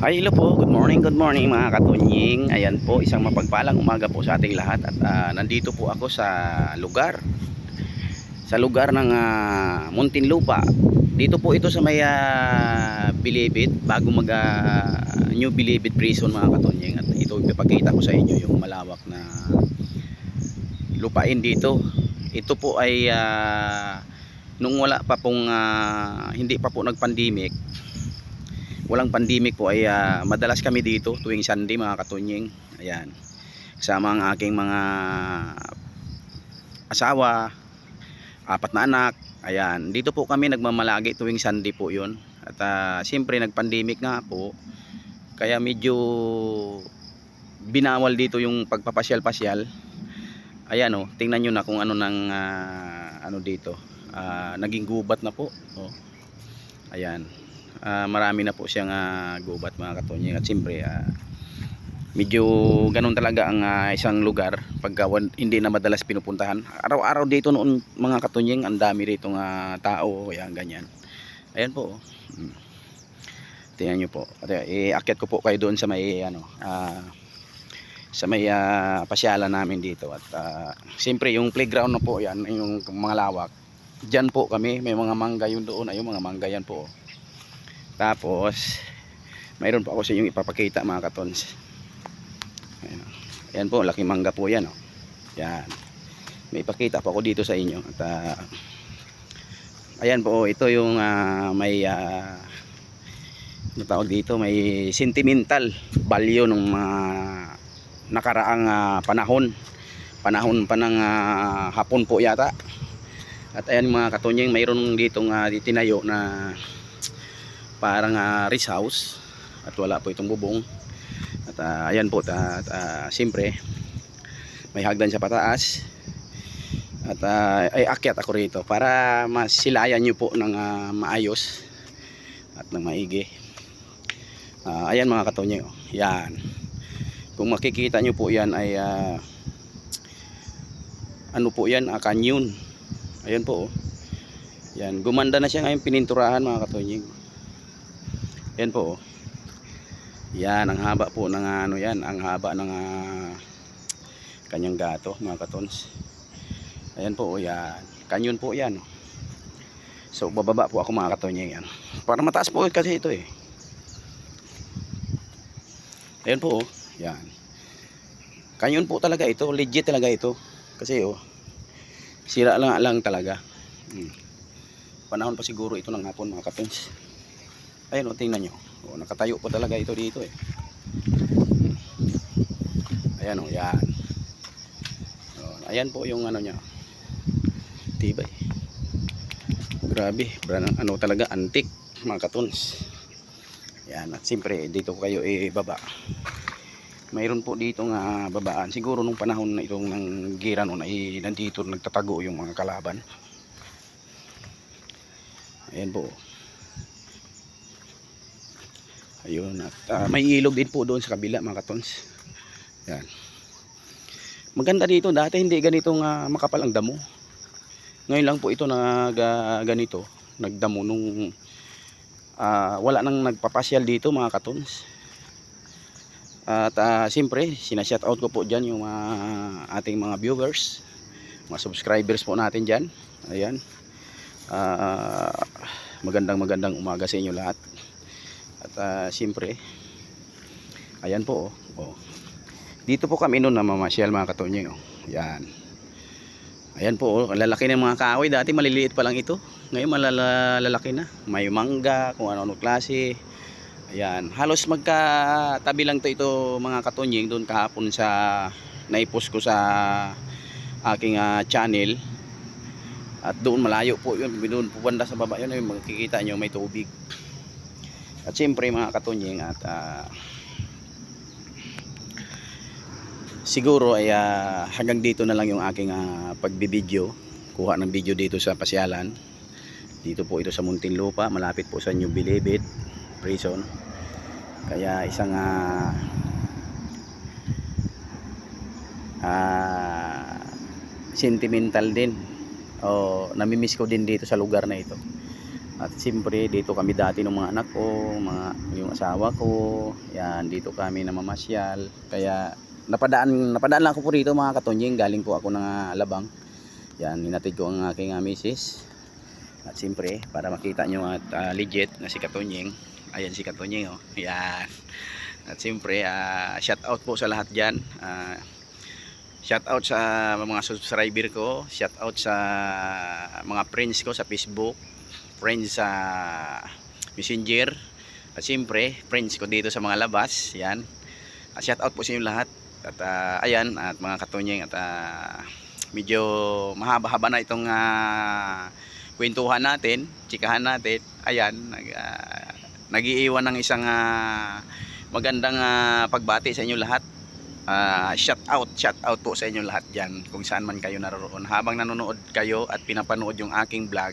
Hi, hello po. Good morning, good morning mga katunying. Ayan po, isang mapagpalang umaga po sa ating lahat. At ah, nandito po ako sa lugar. Sa lugar ng ah, Muntinlupa. Dito po ito sa may ah, Bilibid, bago mag ah, New Bilibid Prison mga katunying. At ito ipapakita ko sa inyo yung malawak na lupain dito. Ito po ay ah, nung wala pa pong ah, hindi pa po nag-pandemic walang pandemic po ay ah, madalas kami dito tuwing Sunday mga katunying. Ayan. Kasama ang aking mga asawa apat na anak. Ayan. Dito po kami nagmamalagi tuwing Sunday po yun. At ah, siyempre nagpandemic nga po. Kaya medyo binawal dito yung pagpapasyal-pasyal. Ayan oh tingnan nyo na kung ano nang ah, ano dito. Ah, naging gubat na po oh. ayan Ah, marami na po siyang ah, gubat mga katonyeng. At siyempre ah, medyo ganun talaga ang ah, isang lugar pagka hindi na madalas pinupuntahan. Araw-araw dito noon mga katonyeng ang dami rito nga tao yan ganyan. Ayan po oh. Mm. tingnan nyo po. At uh, iakyat ko po kayo doon sa may ano ah, sa may ah, pasyalan namin dito. At ah, siyempre yung playground na po yan yung mga lawak. Diyan po kami. May mga mangga yun doon. Ayun mga mangga yan po. Tapos, mayroon pa ako sa inyong ipapakita mga katons. Ayan, Ayan po, laki mangga po yan. Oh. Yan. May ipakita pa ako dito sa inyo. At, ah, ayan po, ito yung ah, may uh, ano tawag dito, may sentimental value ng mga nakaraang ah, panahon. Panahon pa ng ah, hapon po yata. At ayan mga katonyeng, mayroon dito nga tinayo na parang uh, rest house at wala po itong bubong. At ah, ayan po at uh, siyempre may hagdan sa pataas. At ah, ay akyat ako rito para masilayan nyo po ng ah, maayos at ng maigi. Ah, ayan mga katonyo yan. Kung makikita nyo po yan ay ah, ano po yan ah, canyon ayan po oh. yan gumanda na siya ngayon pininturahan mga katonyeng yan po. oh. Yan ang haba po ng ano yan, ang haba ng ah, kanyang gato, mga katons. Ayan po, oh, yan. Kanyon po yan. oh. So bababa po ako mga katonye yan. Para mataas po kasi ito eh. Ayan po, oh. yan. Kanyon po talaga ito, legit talaga ito. Kasi oh, sira lang lang talaga. Hmm. Panahon pa siguro ito ng hapon mga katons. Ayun o, tingnan nyo. O, nakatayo po talaga ito dito eh. Ayan o, yan. O, ayan po yung ano niya. Tibay. Grabe, ano talaga, antik mga katons. Yan, at siyempre dito kayo ibaba. Mayroon po dito nga babaan. Siguro nung panahon na itong ng gira noon ay nandito nagtatago yung mga kalaban. Ayan po. Ayun at ah, may ilog din po doon sa kabila mga katons. Yan. Maganda dito dati hindi ganitong ah, makapal ang damo. Ngayon lang po ito na ganito, nagdamo nung ah, wala nang nagpapasyal dito mga katons. At uh, siyempre, sinashout out ko po dyan yung mga ating mga viewers, mga subscribers po natin dyan. Ayan. Ah, magandang magandang umaga sa inyo lahat. At uh, siyempre, ayan po. Oh. Oh. Dito po kami noon na mamasyal mga katonyeng. Oh. Yan. Ayan po, oh. lalaki ng mga kahoy. Dati maliliit pa lang ito. Ngayon malalaki na. May mangga, kung ano-ano klase. Ayan. Halos magkatabi lang to ito mga katonyeng doon kahapon sa naipost ko sa aking ah, channel. At doon malayo po yun. Doon po banda sa baba yun. Yung makikita nyo may tubig. At siyempre mga katonyeng at ah, siguro ay ah, hanggang dito na lang yung aking uh, pagbibideo. Kuha ng video dito sa Pasyalan. Dito po ito sa Muntinlupa, malapit po sa New Bilibid Prison. Kaya isang ah ah, sentimental din. O namimiss ko din dito sa lugar na ito. At siyempre dito kami dati ng mga anak ko, mga yung asawa ko. Yan, dito kami namamasyal. Kaya napadaan napadaan lang ako po rito mga katonyeng, galing po ako ng ah, Alabang. Yan, hinatid ko ang aking uh, misis. At siyempre, para makita nyo at ah, legit na si Katonyeng. Ayan si Katonyeng, oh. Yan. At siyempre, ah, shout out po sa lahat dyan. Ah, shout out sa mga subscriber ko. Shout out sa mga friends ko sa Facebook. Friends sa Messenger. At siyempre, friends ko dito sa mga labas. Yan. At shout out po sa inyo lahat. At ah, ayan, at mga Katonyeng. At ah, medyo mahaba-haba na itong ah, kwentuhan natin, chikahan natin. Ayan, nag, ah, nagiiwan ng isang ah, magandang ah, pagbati sa inyo lahat. Ah, shout out, shout out po sa inyo lahat diyan kung saan man kayo naroon. Habang nanonood kayo at pinapanood yung aking vlog,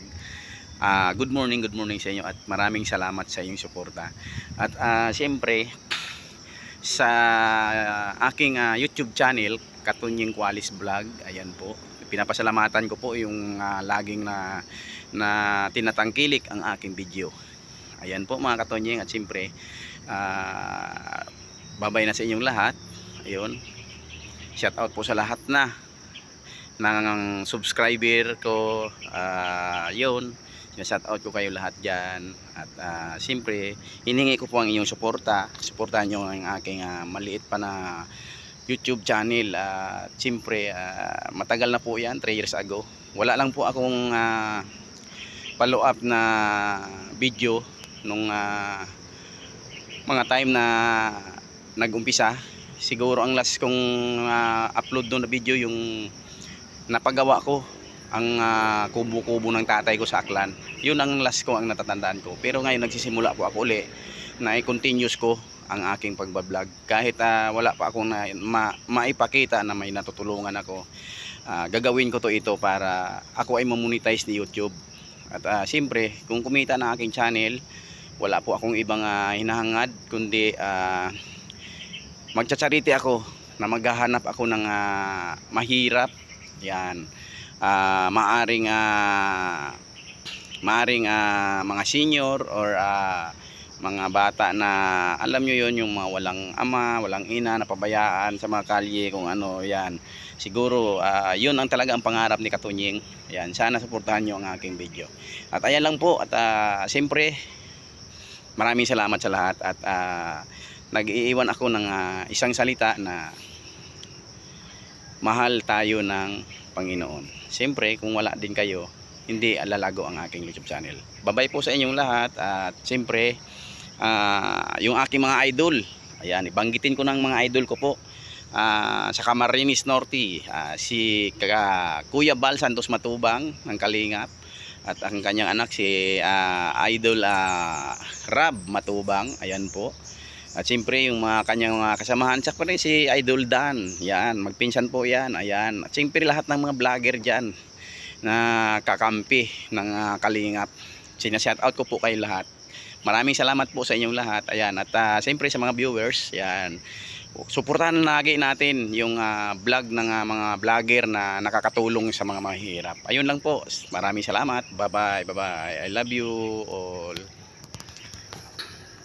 ah, good morning, good morning sa inyo at maraming salamat sa inyong suporta. At ah, siyempre, sa aking ah, YouTube channel, Katunying Qualis Vlog, ayan po. Pinapasalamatan ko po yung ah, laging na na tinatangkilik ang aking video. Ayan po mga katonyeng at siyempre ah, babay na sa inyong lahat. Ayun. Shout out po sa lahat na ng subscriber ko. Ah, yun. Shout out ko kayo lahat dyan. At ah, siyempre, hiningi ko po ang inyong suporta. Suportahan nyo ang aking ah, maliit pa na YouTube channel. At siyempre, ah, matagal na po yan, 3 years ago. Wala lang po akong ah, follow up na video nung ah, mga time na nag-umpisa. Siguro ang last kong ah, upload doon na video yung napagawa ko ang ah, kubo-kubo ng tatay ko sa Aklan. Yun ang last ko ang natatandaan ko. Pero ngayon nagsisimula po ako uli na i-continuous ko ang aking pagbablog. Kahit ah, wala pa akong na, ma, maipakita na may natutulungan ako. ah, gagawin ko to ito para ako ay mamonetize ni YouTube. At ah, siyempre, kung kumita na aking channel, wala po akong ibang ah, hinahangad kundi ah, magcha-charity ako na maghahanap ako ng ah, mahirap. Yan. Ah, maaring ah, maaring ah, mga senior or ah, mga bata na alam nyo yon yung mga walang ama, walang ina, napabayaan sa mga kalye kung ano yan. Siguro ah, yun ang talaga ang pangarap ni Katunying. Yan, sana suportahan nyo ang aking video. At ayan lang po at ah, siyempre maraming salamat sa lahat at ah, nag-iiwan ako ng ah, isang salita na mahal tayo ng Panginoon. Siyempre, kung wala din kayo, hindi alalago ang aking YouTube channel. Babay po sa inyong lahat at siyempre, ah, yung aking mga idol, ayan, ibanggitin ko ng mga idol ko po. Ah, sa Camarines Norte, ah, si Ka- Kuya Bal Santos Matubang ng Kalingap at ang kanyang anak si ah, Idol ah, Rab Matubang, ayan po. At siyempre yung mga kanyang mga kasamahan, sa rin si Idol Dan, yan, magpinsan po yan, ayan. At siyempre lahat ng mga vlogger dyan na kakampi ng ah, Kalingap. Sinashout ko po kayo lahat. Maraming salamat po sa inyong lahat. Ayan, at ah, siyempre sa mga viewers, yan. Suportahan lagi natin yung ah, vlog ng ah, mga vlogger na nakakatulong sa mga mahirap. Ayun lang po. Maraming salamat. Bye-bye. Bye-bye. I love you all.